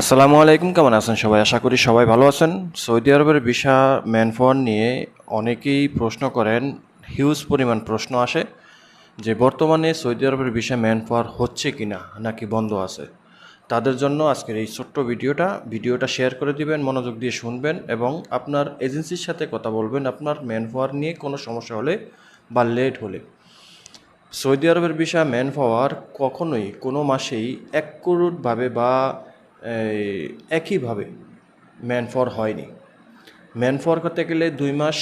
আসসালামু আলাইকুম, কেমন আছেন সবাই? আশা করি সবাই ভালো আছেন। সৌদি আরবের ভিসা ম্যানফোন নিয়ে অনেকেই প্রশ্ন করেন, হিউজ পরিমাণ প্রশ্ন আসে যে বর্তমানে সৌদি আরবের ভিসা ম্যানফাওয়ার হচ্ছে কি না নাকি বন্ধ আছে। তাদের জন্য আজকের এই ছোট্ট ভিডিওটা ভিডিওটা শেয়ার করে দিবেন, মনোযোগ দিয়ে শুনবেন এবং আপনার এজেন্সির সাথে কথা বলবেন। আপনার ম্যানফাওয়ার নিয়ে কোনো সমস্যা হলে বা লেট হলে। সৌদি আরবের বিষয় ম্যান পাওয়ার কখনোই কোনো মাসেই এক একরুটভাবে বা একইভাবে ম্যান ফর হয়নি। ম্যান ফর করতে গেলে দুই মাস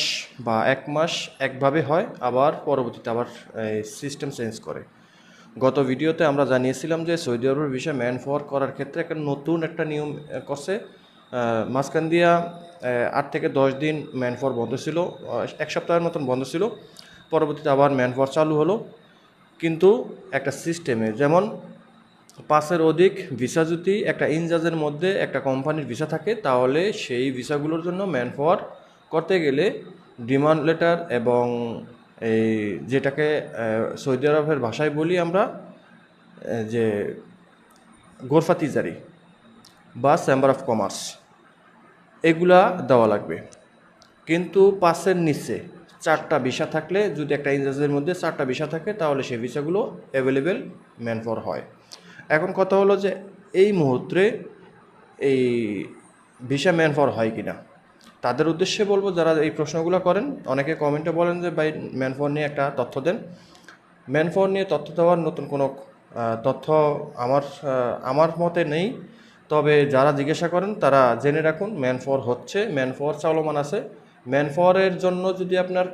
বা এক মাস একভাবে হয়, আবার পরবর্তীতে আবার সিস্টেম চেঞ্জ করে। গত ভিডিওতে আমরা জানিয়েছিলাম যে সৌদি আরবের বিষয়ে ম্যান ফর করার ক্ষেত্রে একটা নতুন একটা নিয়ম করছে। মাঝখান দিয়া আট থেকে দশ দিন ম্যান ফর বন্ধ ছিল এক সপ্তাহের মতন বন্ধ ছিল। পরবর্তীতে আবার ম্যান ফর চালু হলো। কিন্তু একটা সিস্টেমে, যেমন পাঁচের অধিক ভিসা যদি একটা ইনজাজের মধ্যে একটা কোম্পানির ভিসা থাকে, তাহলে সেই ভিসাগুলোর জন্য ম্যান পাওয়ার করতে গেলে ডিমান্ড লেটার এবং এই যেটাকে সৌদি আরবের ভাষায় বলি আমরা যে গোরফাতিজারি বা চেম্বার অফ কমার্স, এগুলা দেওয়া লাগবে। কিন্তু পাঁচের নিচে চারটা ভিসা থাকলে যদি একটা ইনজাজের মধ্যে চারটা ভিসা থাকে, তাহলে সেই ভিসাগুলো অ্যাভেলেবেল ম্যান ফর হয়। এখন কথা হলো যে এই মুহূর্তে এই ভিসা ম্যান ফর হয় কি না তাদের উদ্দেশ্যে বলব, যারা এই প্রশ্নগুলো করেন, অনেকে কমেন্টে বলেন যে, ভাই ম্যান ফর নিয়ে একটা তথ্য দেন। ম্যান ফর নিয়ে তথ্য দেওয়ার নতুন কোনো তথ্য আমার আমার মতে নেই। তবে যারা জিজ্ঞাসা করেন, তারা জেনে রাখুন ম্যান ফর হচ্ছে ম্যান ফর চলমান আছে। ম্যান ফরের জন্য যদি আপনার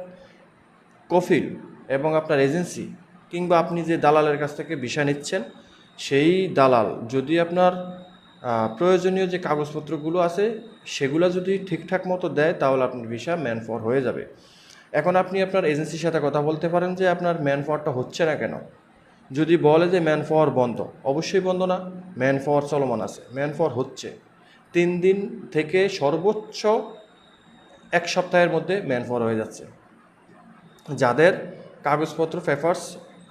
কফিল এবং আপনার এজেন্সি কিংবা আপনি যে দালালের কাছ থেকে ভিসা নিচ্ছেন সেই দালাল, যদি আপনার প্রয়োজনীয় যে কাগজপত্রগুলো আছে, সেগুলো যদি ঠিকঠাক মতো দেয়, তাহলে আপনার ভিসা ম্যান ফর হয়ে যাবে। এখন আপনি আপনার এজেন্সির সাথে কথা বলতে পারেন যে, আপনার ম্যান ফরটা হচ্ছে না কেন? যদি বলে যে ম্যান ফর বন্ধ, অবশ্যই বন্ধ না ম্যান ফর চলমান আছে ম্যান ফর হচ্ছে। তিন দিন থেকে সর্বোচ্চ এক সপ্তাহের মধ্যে ম্যান ফর হয়ে যাচ্ছে। যাদের কাগজপত্র, পেপার্স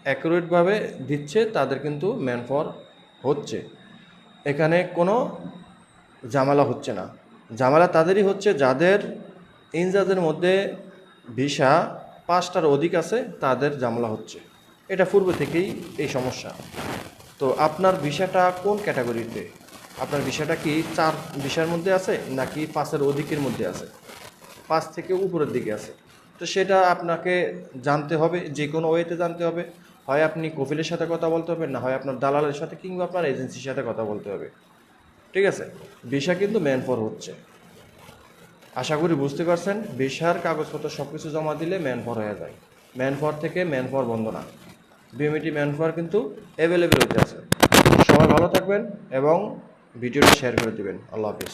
অ্যাকুরেটভাবে দিচ্ছে, তাদের কিন্তু ম্যান ফর হচ্ছে। এখানে কোনো ঝামেলা হচ্ছে না। ঝামেলা তাদেরই হচ্ছে, যাদের ইনজাজের মধ্যে ভিসা পাঁচটার অধিক আছে, তাদের ঝামেলা হচ্ছে। এটা পূর্ব থেকেই এই সমস্যা। তো আপনার ভিসাটা কোন ক্যাটাগরিতে? আপনার ভিসাটা কি চার ভিসার মধ্যে আছে, নাকি পাঁচের অধিকের মধ্যে আছে? পাঁচ থেকে উপরের দিকে আছে। তো সেটা আপনাকে জানতে হবে যে কোনো ওয়েতে জানতে হবে। হয় আপনি কফিলের সাথে কথা বলতে হবে, না হয় আপনার দালালের সাথে কিংবা আপনার এজেন্সির সাথে কথা বলতে হবে। ঠিক আছে? ভিসা কিন্তু ম্যান ফর হচ্ছে। আশা করি বুঝতে পারছেন ভিসার কাগজপত্র সব কিছু জমা দিলে ম্যান ফর হয়ে যায়। ম্যান ফর থেকে ম্যান ফর বন্ধ না। বিএমইটি ম্যান ফর কিন্তু অ্যাভেলেবেল হতে আছে। সবাই ভালো থাকবেন এবং ভিডিওটা শেয়ার করে দিবেন। আল্লাহ হাফিজ।